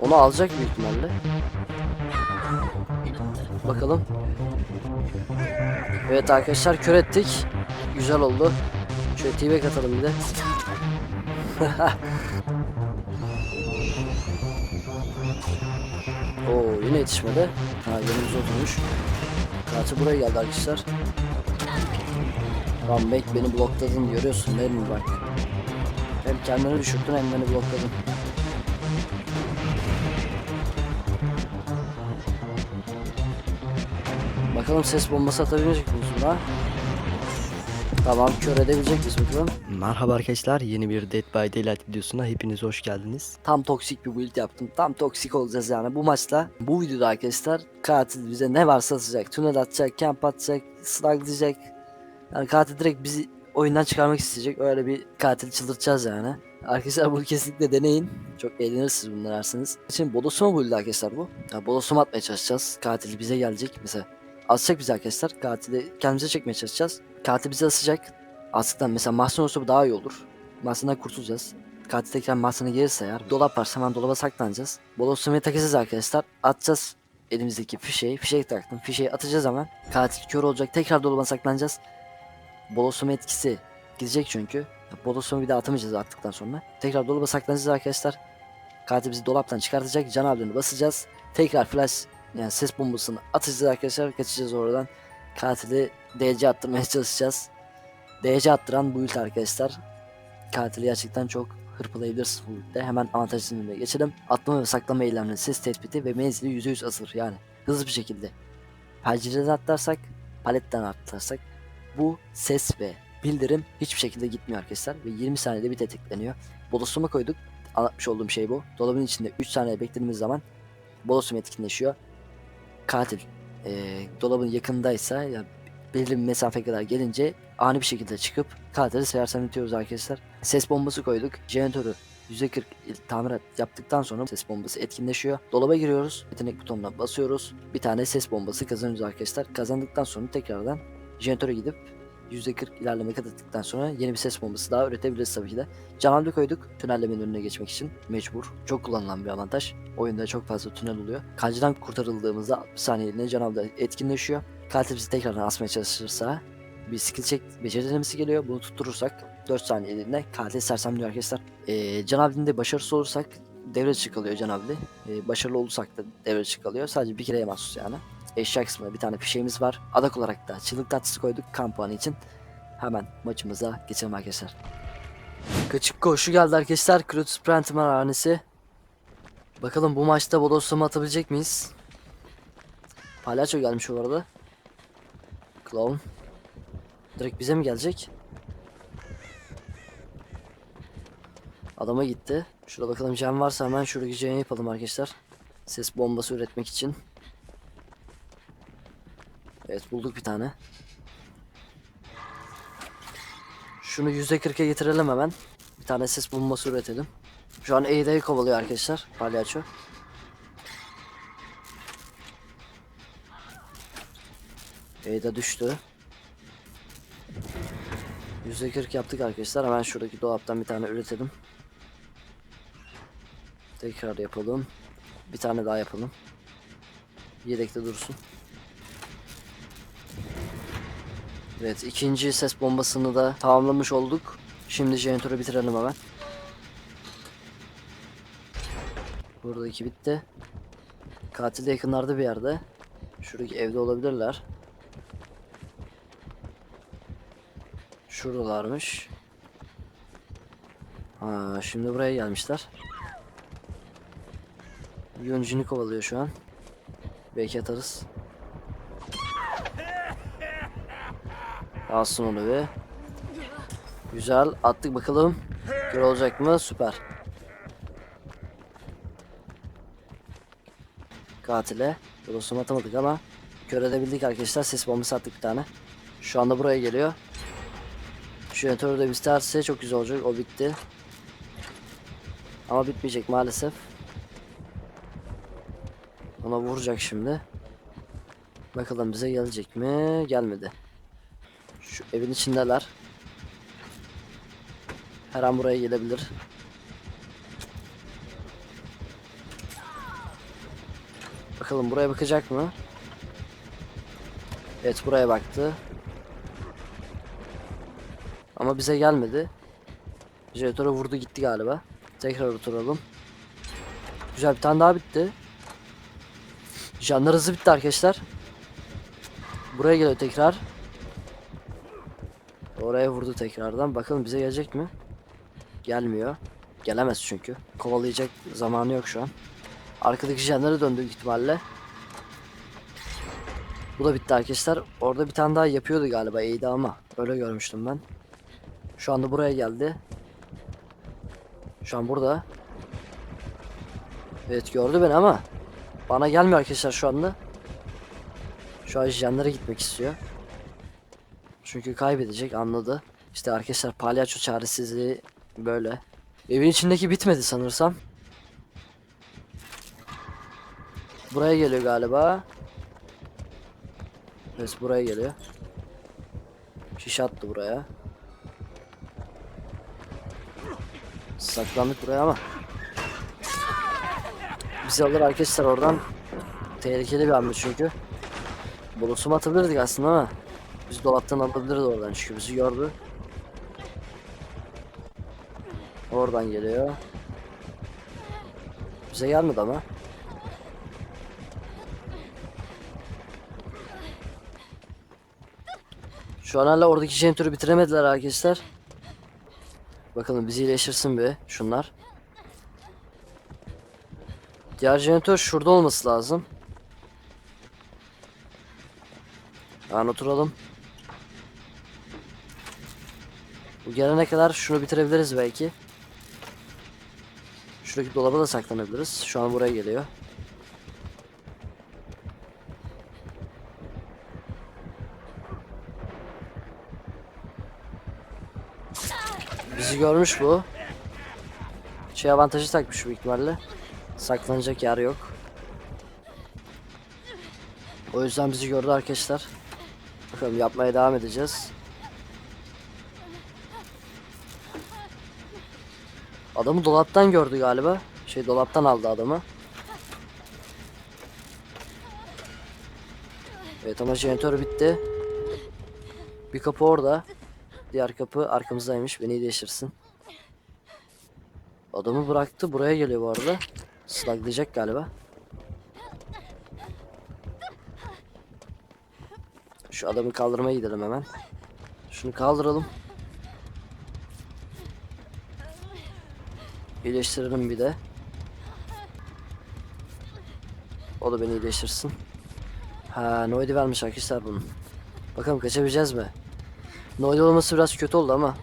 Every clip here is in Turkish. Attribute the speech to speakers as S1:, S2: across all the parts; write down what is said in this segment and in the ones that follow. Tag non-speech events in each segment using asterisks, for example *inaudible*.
S1: Onu alacak büyük ihtimalle. Bakalım. Evet arkadaşlar kör ettik. Güzel oldu. Şöyle TV katalım bir de. *laughs* Oo yine yetişmedi. Ha yanımıza oturmuş. Kartı buraya geldi arkadaşlar. Lan beni blokladın görüyorsun değil mi bak. Hem kendini düşürttün hem beni blokladın. Bakalım ses bombası atabilecek miyiz buna? Tamam kör edebilecek miyiz bakalım? Merhaba arkadaşlar yeni bir Dead by Daylight videosuna hepiniz hoş geldiniz. Tam toksik bir build yaptım. Tam toksik olacağız yani bu maçta. Bu videoda arkadaşlar katil bize ne varsa atacak. Tünel atacak, camp atacak, sluglayacak. Yani katil direkt bizi oyundan çıkarmak isteyecek. Öyle bir katil çıldırtacağız yani. Arkadaşlar bunu kesinlikle deneyin. Çok eğlenirsiniz bunu denersiniz. Şimdi bodosuma build arkadaşlar bu. Ya bodosuma atmaya çalışacağız. Katil bize gelecek mesela. Asacak bizi arkadaşlar. Katili kendimize çekmeye çalışacağız. Katil bizi asacak. Astıktan mesela mahzen olsa bu daha iyi olur. Mahzenden kurtulacağız. Katil tekrar mahzene gelirse eğer dolap varsa hemen dolaba saklanacağız. Bodosuma'yı takacağız arkadaşlar. Atacağız elimizdeki fişeği. Fişeği taktım. Fişeği atacağız hemen. Katil kör olacak. Tekrar dolaba saklanacağız. Bolosoma etkisi gidecek çünkü. Bolosoma bir daha atamayacağız attıktan sonra. Tekrar dolaba saklanacağız arkadaşlar. Katil bizi dolaptan çıkartacak. Can abini basacağız. Tekrar flash yani ses bombasını atacağız arkadaşlar. Kaçacağız oradan. Katili DC attırmaya *laughs* çalışacağız. DC attıran bu ult arkadaşlar. Katili gerçekten çok hırpalayabilirsiniz bu ultte. Hemen avantaj zincirine geçelim. Atlama ve saklama eylemleri ses tespiti ve menzili %100 azalır yani. Hızlı bir şekilde. Pencereden atlarsak, paletten atlarsak bu ses ve bildirim hiçbir şekilde gitmiyor arkadaşlar ve 20 saniyede bir tetikleniyor. Bodosuma koyduk. Anlatmış olduğum şey bu. Dolabın içinde 3 saniye beklediğimiz zaman bodosum etkinleşiyor. Katil eee, dolabın yakındaysa ya belirli bir mesafe kadar gelince ani bir şekilde çıkıp katili sersemletiyoruz arkadaşlar. Ses bombası koyduk. Jeneratörü %40 tamir yaptıktan sonra ses bombası etkinleşiyor. Dolaba giriyoruz. Yetenek butonuna basıyoruz. Bir tane ses bombası kazanıyoruz arkadaşlar. Kazandıktan sonra tekrardan jeneratöre gidip %40 ilerleme kat ettikten sonra yeni bir ses bombası daha üretebiliriz tabii ki de. Canavli koyduk tünellemenin önüne geçmek için mecbur. Çok kullanılan bir avantaj. Oyunda çok fazla tünel oluyor. Kalcıdan kurtarıldığımızda 60 saniyeliğine canavli etkinleşiyor. Katil bizi tekrardan asmaya çalışırsa bir skill check beceri denemesi geliyor. Bunu tutturursak 4 saniyeliğine katil sersemliyor arkadaşlar. Ee, canavlinde başarısız olursak devre dışı kalıyor canavli. Ee, başarılı olursak da devre dışı kalıyor. Sadece bir kereye mahsus yani eşya kısmında bir tane fişeğimiz var. Adak olarak da çığlık tatlısı koyduk puanı için. Hemen maçımıza geçelim arkadaşlar. Kaçık koşu geldi arkadaşlar. Krotus Prentimer hanesi. Bakalım bu maçta bodoslama atabilecek miyiz? Palyaço gelmiş bu arada. Clown. Direkt bize mi gelecek? Adama gitti. Şurada bakalım can varsa hemen şuradaki canı yapalım arkadaşlar. Ses bombası üretmek için. Evet bulduk bir tane. Şunu %40'a getirelim hemen. Bir tane ses bombası üretelim. Şu an E'deyi kovalıyor arkadaşlar. Palyaço. E'de düştü. %40 yaptık arkadaşlar. Hemen şuradaki dolaptan bir tane üretelim. Tekrar yapalım. Bir tane daha yapalım. Yedekte dursun. Evet ikinci ses bombasını da tamamlamış olduk. Şimdi jeneratörü bitirelim hemen. Buradaki bitti. Katil de yakınlarda bir yerde. Şuradaki evde olabilirler. Şuradalarmış. Ha, şimdi buraya gelmişler. Yoncunu kovalıyor şu an. Belki atarız. Alsın onu bir. Güzel. Attık bakalım. Kör olacak mı? Süper. Katile. Dostum atamadık ama kör edebildik arkadaşlar. Ses bombası attık bir tane. Şu anda buraya geliyor. Jeneratörü de biterse çok güzel olacak. O bitti. Ama bitmeyecek maalesef. Ona vuracak şimdi. Bakalım bize gelecek mi? Gelmedi. Şu evin içindeler. Her an buraya gelebilir. Bakalım buraya bakacak mı? Evet buraya baktı. Ama bize gelmedi. Jetör'e vurdu gitti galiba. Tekrar oturalım. Güzel bir tane daha bitti. Canlar hızı bitti arkadaşlar. Buraya geliyor tekrar. Oraya vurdu tekrardan. Bakalım bize gelecek mi? Gelmiyor. Gelemez çünkü. Kovalayacak zamanı yok şu an. Arkadaki jenlere döndü ihtimalle. Bu da bitti arkadaşlar. Orada bir tane daha yapıyordu galiba iyiydi ama. Öyle görmüştüm ben. Şu anda buraya geldi. Şu an burada. Evet gördü beni ama bana gelmiyor arkadaşlar şu anda. Şu an jenlere gitmek istiyor. Çünkü kaybedecek anladı. İşte arkadaşlar palyaço çaresizliği böyle. Evin içindeki bitmedi sanırsam. Buraya geliyor galiba. Evet buraya geliyor. Şiş attı buraya. Saklandık buraya ama. Bizi alır arkadaşlar oradan. Tehlikeli bir hamle çünkü. Bonusum atabilirdik aslında ama. Biz dolaptan alabiliriz oradan çünkü bizi gördü. Oradan geliyor. Bize gelmedi ama. Şu an hala oradaki jenitörü bitiremediler arkadaşlar. Bakalım bizi iyileştirsin bir şunlar. Diğer jeneratör şurada olması lazım. Yani oturalım. Bu gelene kadar şunu bitirebiliriz belki. Şuradaki dolaba da saklanabiliriz. Şu an buraya geliyor. Bizi görmüş bu. Şey avantajı takmış büyük ihtimalle. Saklanacak yer yok. O yüzden bizi gördü arkadaşlar. Bakalım yapmaya devam edeceğiz. Adamı dolaptan gördü galiba. Şey dolaptan aldı adamı. Evet ama jeneratör bitti. Bir kapı orada. Diğer kapı arkamızdaymış. Beni iyileştirsin. Adamı bıraktı. Buraya geliyor bu arada. Sluglayacak galiba. Şu adamı kaldırmaya gidelim hemen. Şunu kaldıralım. İyileştirelim bir de. O da beni iyileştirsin. Ha, Noid'i vermiş arkadaşlar bunun. Bakalım kaçabileceğiz mi? Noid olması biraz kötü oldu ama.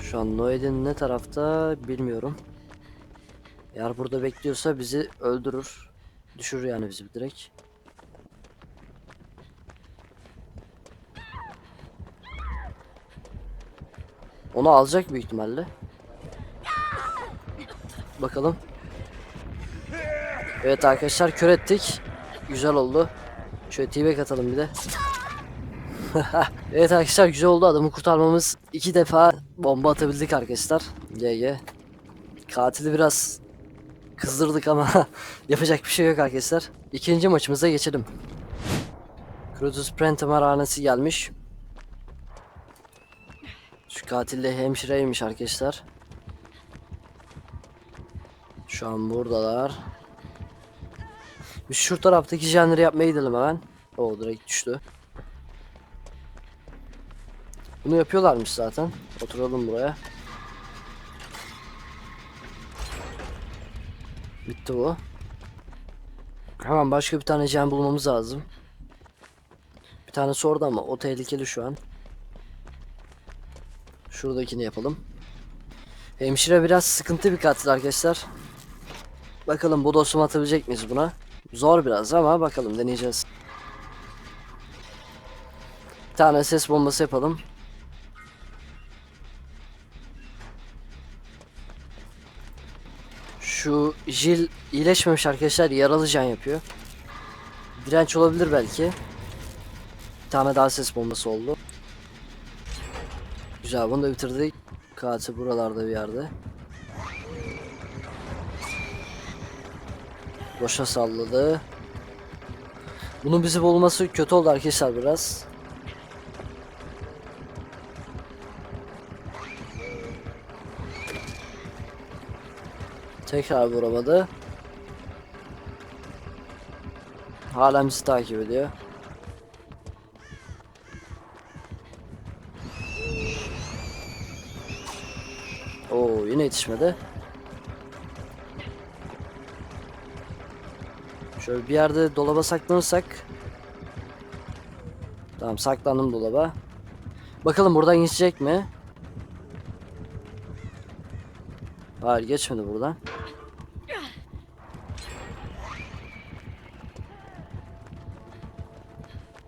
S1: Şu an Noid'in ne tarafta bilmiyorum. Eğer burada bekliyorsa bizi öldürür. Düşürür yani bizi direkt. Onu alacak büyük ihtimalle. Bakalım. Evet arkadaşlar kör ettik. Güzel oldu. Şöyle t atalım bir de. *laughs* evet arkadaşlar güzel oldu adamı kurtarmamız. iki defa bomba atabildik arkadaşlar. GG. Katili biraz kızdırdık ama *laughs* yapacak bir şey yok arkadaşlar. İkinci maçımıza geçelim. Crutus Prent gelmiş. Şu katil de hemşireymiş arkadaşlar. Şu an buradalar. Biz şu taraftaki jenleri yapmaya gidelim hemen. O direkt düştü. Bunu yapıyorlarmış zaten. Oturalım buraya. Bitti bu. Hemen başka bir tane jen bulmamız lazım. Bir tane sordu ama o tehlikeli şu an. Şuradakini yapalım. Hemşire biraz sıkıntı bir katil arkadaşlar. Bakalım bu dostumu atabilecek miyiz buna? Zor biraz ama bakalım deneyeceğiz. Bir tane ses bombası yapalım. Şu Jil iyileşmemiş arkadaşlar yaralı can yapıyor. Direnç olabilir belki. Bir tane daha ses bombası oldu. Güzel bunu da bitirdik. Katil buralarda bir yerde. Boşa salladı. Bunun bizi bulması kötü oldu arkadaşlar biraz. Tekrar vuramadı. Hala bizi takip ediyor. Oo yine yetişmedi. Şöyle bir yerde dolaba saklanırsak. Tamam saklandım dolaba. Bakalım buradan geçecek mi? Hayır geçmedi buradan.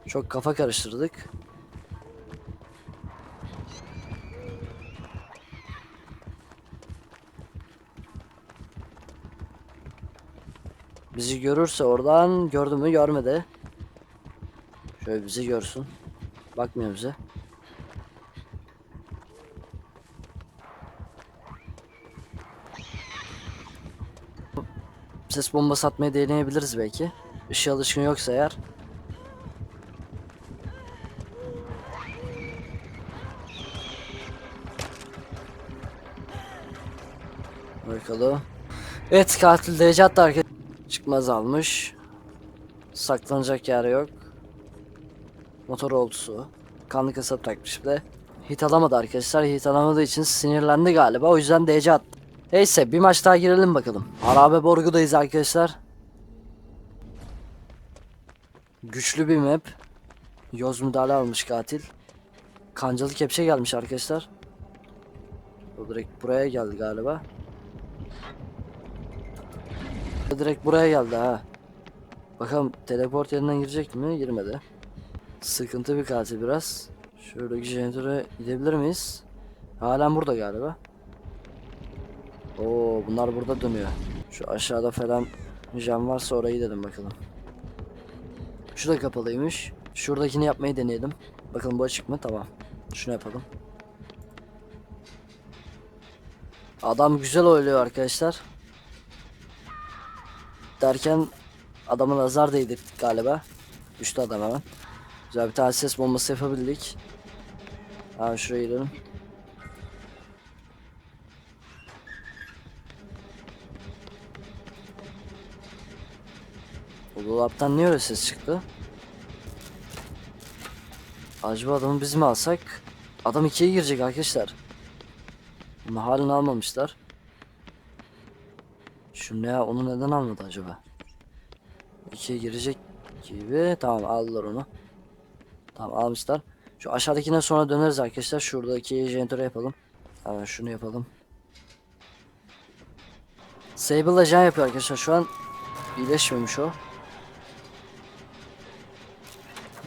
S1: Çok kafa karıştırdık. Görürse oradan gördü mü görmedi. Şöyle bizi görsün. Bakmıyor bize. Ses bombası atmayı deneyebiliriz belki. Işığı alışkın yoksa eğer. Bakalım. Evet katil derece attı. Çıkmaz almış. Saklanacak yer yok. Motor oltusu. Kanlı kasa takmış bir de. Hit alamadı arkadaşlar. Hit alamadığı için sinirlendi galiba. O yüzden DC attı. Neyse bir maç daha girelim bakalım. Harabe Borgu'dayız arkadaşlar. Güçlü bir map. Yoz müdahale almış katil. Kancalı kepçe gelmiş arkadaşlar. O direkt buraya geldi galiba. Direkt buraya geldi ha. Bakalım teleport yerinden girecek mi? Girmedi. Sıkıntı bir katil biraz. Şuradaki jeneratöre gidebilir miyiz? Halen burada galiba. Oo bunlar burada dönüyor. Şu aşağıda falan jam varsa oraya gidelim bakalım. Şu da kapalıymış. Şuradakini yapmayı deneyelim. Bakalım bu açık mı? Tamam. Şunu yapalım. Adam güzel oynuyor arkadaşlar. Derken adamın nazar değdirdik galiba. Düştü adam hemen. Güzel bir tane ses bombası yapabildik. Hemen şuraya gidelim. O dolaptan niye öyle ses çıktı? Acaba adamı biz mi alsak? Adam ikiye girecek arkadaşlar. Bunu halini almamışlar. Ne ya onu neden almadı acaba? İkiye girecek gibi. Tamam aldılar onu. Tamam almışlar. Şu aşağıdakine sonra döneriz arkadaşlar. Şuradaki jeneratöre yapalım. Hemen şunu yapalım. Sable ajan yapıyor arkadaşlar. Şu an iyileşmemiş o.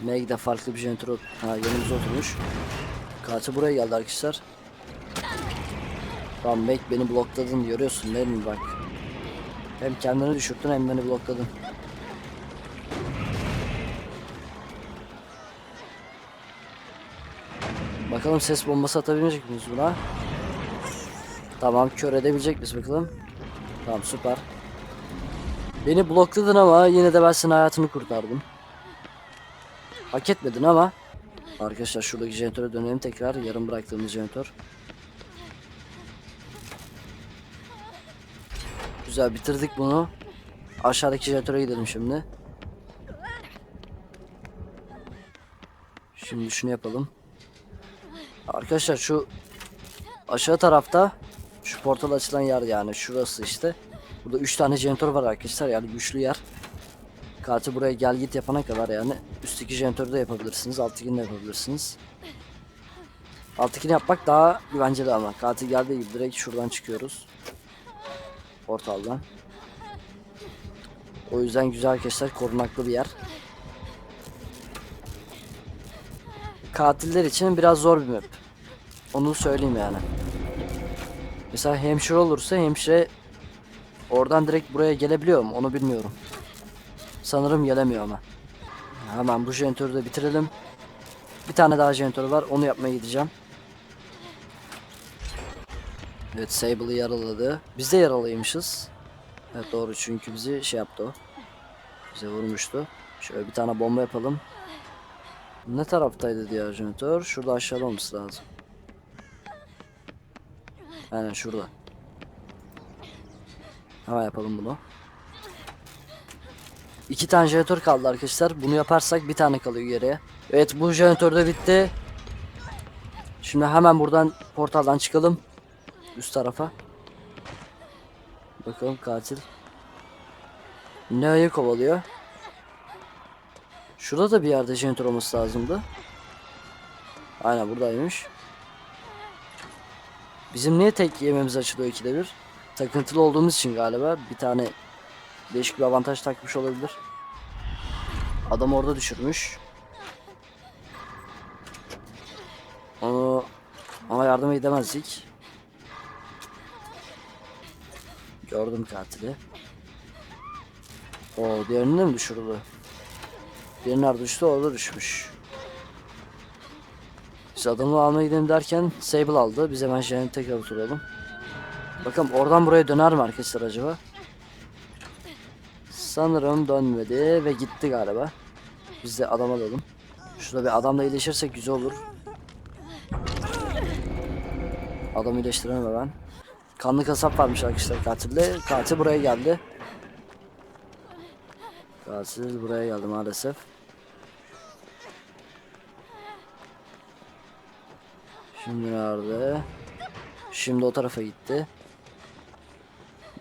S1: Meg de farklı bir jeneratör ha, yanımıza oturmuş. Katil buraya geldi arkadaşlar. Tamam Meg beni blokladın görüyorsun değil mi bak. Hem kendini düşürttün hem beni blokladın. Bakalım ses bombası atabilecek miyiz buna? Tamam kör edebilecek miyiz bakalım? Tamam süper. Beni blokladın ama yine de ben senin hayatını kurtardım. Hak etmedin ama Arkadaşlar şuradaki jeneratöre dönelim tekrar yarım bıraktığımız jeneratör. Güzel bitirdik bunu. Aşağıdaki jeneratöre gidelim şimdi. Şimdi şunu yapalım. Arkadaşlar şu aşağı tarafta şu portal açılan yer yani şurası işte. Burada 3 tane jeneratör var arkadaşlar yani güçlü yer. Katil buraya gel git yapana kadar yani üstteki jeneratörü de yapabilirsiniz, alttakini de yapabilirsiniz. Alttakini yapmak daha güvenceli ama katil geldiği gibi direkt şuradan çıkıyoruz. Portaldan. O yüzden güzel arkadaşlar korunaklı bir yer. Katiller için biraz zor bir map. Onu söyleyeyim yani. Mesela hemşire olursa hemşire oradan direkt buraya gelebiliyor mu onu bilmiyorum. Sanırım gelemiyor ama. Hemen bu jeneratörü de bitirelim. Bir tane daha jeneratör var onu yapmaya gideceğim. Evet Sable'ı yaraladı. Biz de yaralıymışız. Evet doğru çünkü bizi şey yaptı o. Bize vurmuştu. Şöyle bir tane bomba yapalım. Ne taraftaydı diğer jeneratör? Şurada aşağıda olması lazım. Aynen şurada. Hemen yapalım bunu. İki tane jeneratör kaldı arkadaşlar. Bunu yaparsak bir tane kalıyor geriye. Evet bu jeneratör de bitti. Şimdi hemen buradan portaldan çıkalım. Üst tarafa. Bakalım katil. Neo'yu kovalıyor. Şurada da bir yerde jeneratör olması lazımdı. Aynen buradaymış. Bizim niye tek yememiz açılıyor ikide bir? Takıntılı olduğumuz için galiba bir tane değişik bir avantaj takmış olabilir. Adam orada düşürmüş. Onu ama yardım edemezdik. Gördüm katili. O diğerini de mi düşürdü? Diğeri nerede düştü? Orada düşmüş. Biz adamı almaya gidelim derken Sable aldı. Biz hemen Jen'i tekrar oturalım. Bakalım oradan buraya döner mi arkadaşlar acaba? Sanırım dönmedi ve gitti galiba. Biz de adam alalım. Şurada bir adamla iyileşirsek güzel olur. Adam iyileştirelim hemen. Kanlı kasap varmış arkadaşlar katilde. Katil buraya geldi. Katil buraya geldi maalesef. Şimdi nerede? Şimdi o tarafa gitti.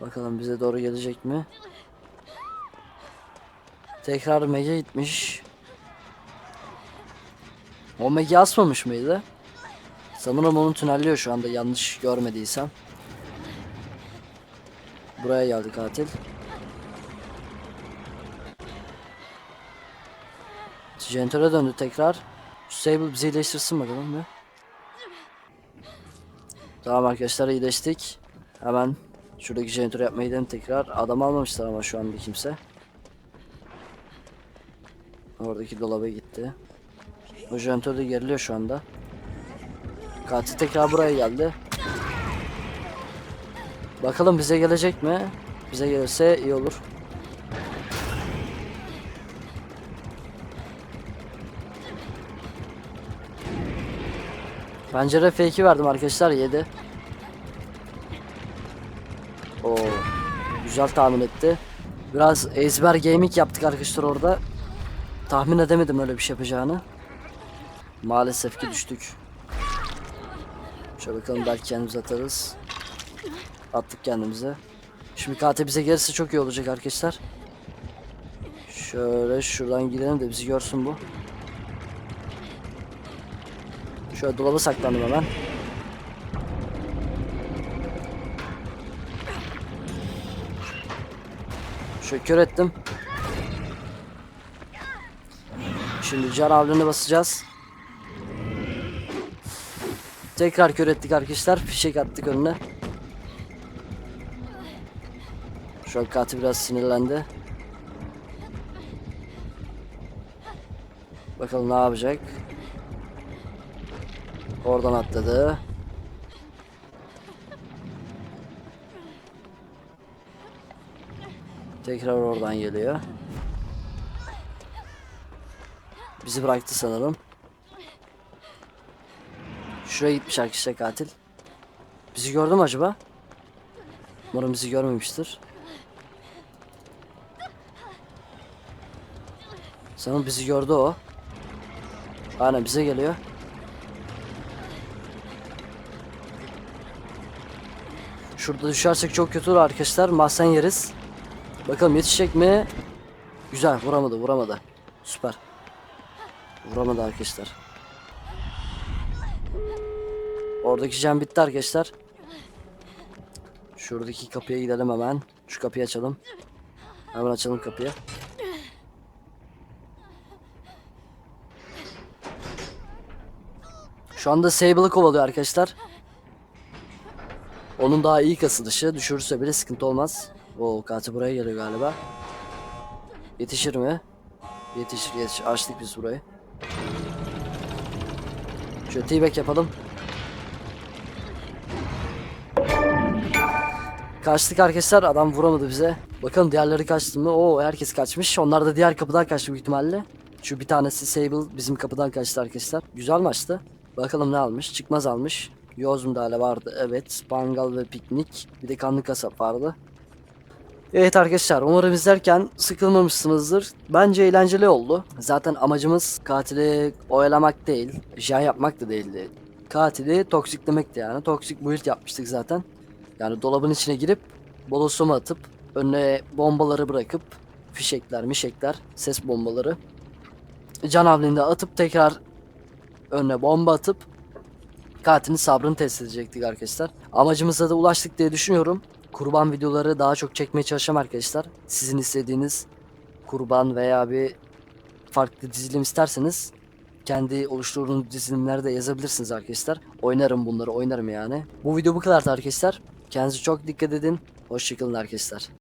S1: Bakalım bize doğru gelecek mi? Tekrar Meg'e gitmiş. O Meg'i asmamış mıydı? Sanırım onu tünelliyor şu anda yanlış görmediysem. Buraya geldi katil. Jeneratöre döndü tekrar. Şu Sable bizi iyileştirsin bakalım bir. Tamam arkadaşlar iyileştik. Hemen şuradaki jeneratörü yapmayı denedim tekrar. Adam almamışlar ama şu anda kimse. Oradaki dolaba gitti. O jeneratör de geriliyor şu anda. Katil tekrar buraya geldi. Bakalım bize gelecek mi? Bize gelirse iyi olur. Pencere fake'i verdim arkadaşlar 7. Oo, güzel tahmin etti. Biraz ezber gaming yaptık arkadaşlar orada. Tahmin edemedim öyle bir şey yapacağını. Maalesef ki düştük. Şöyle bakalım belki kendimizi atarız. Attık kendimize. Şimdi KT bize gelirse çok iyi olacak arkadaşlar. Şöyle şuradan gidelim de bizi görsün bu. Şöyle dolaba saklandım hemen. Şöyle kör ettim. Şimdi can avlını basacağız. Tekrar kör ettik arkadaşlar. Fişek attık önüne. Şu an katil biraz sinirlendi. Bakalım ne yapacak. Oradan atladı. Tekrar oradan geliyor. Bizi bıraktı sanırım. Şuraya gitmiş arkadaşlar katil. Bizi gördü mü acaba? Umarım bizi görmemiştir. Sanırım bizi gördü o. Aynen bize geliyor. Şurada düşersek çok kötü olur arkadaşlar. Mahzen yeriz. Bakalım yetişecek mi? Güzel vuramadı vuramadı. Süper. Vuramadı arkadaşlar. Oradaki jam bitti arkadaşlar. Şuradaki kapıya gidelim hemen. Şu kapıyı açalım. Hemen açalım kapıyı. Şu anda Sable'ı kovalıyor arkadaşlar. Onun daha iyi kasılışı. Düşürürse bile sıkıntı olmaz. O katil buraya geliyor galiba. Yetişir mi? Yetişir yetişir. Açtık biz burayı. Şöyle t yapalım. Kaçtık arkadaşlar adam vuramadı bize. Bakalım diğerleri kaçtı mı? Oo herkes kaçmış. Onlar da diğer kapıdan kaçtı büyük ihtimalle. Şu bir tanesi Sable bizim kapıdan kaçtı arkadaşlar. Güzel maçtı. Bakalım ne almış? Çıkmaz almış. Yoz müdahale vardı. Evet. Bangal ve piknik. Bir de kanlı kasap vardı. Evet arkadaşlar umarım izlerken sıkılmamışsınızdır. Bence eğlenceli oldu. Zaten amacımız katili oyalamak değil. Jen yapmak da değildi. Katili toksiklemekti yani. Toksik build yapmıştık zaten. Yani dolabın içine girip bolosumu atıp önüne bombaları bırakıp fişekler mişekler ses bombaları can havlinde atıp tekrar önüne bomba atıp katilin sabrını test edecektik arkadaşlar. Amacımıza da ulaştık diye düşünüyorum. Kurban videoları daha çok çekmeye çalışacağım arkadaşlar. Sizin istediğiniz kurban veya bir farklı dizilim isterseniz kendi oluşturduğunuz dizilimlerde de yazabilirsiniz arkadaşlar. Oynarım bunları oynarım yani. Bu video bu kadar arkadaşlar. Kendinize çok dikkat edin. Hoşçakalın arkadaşlar.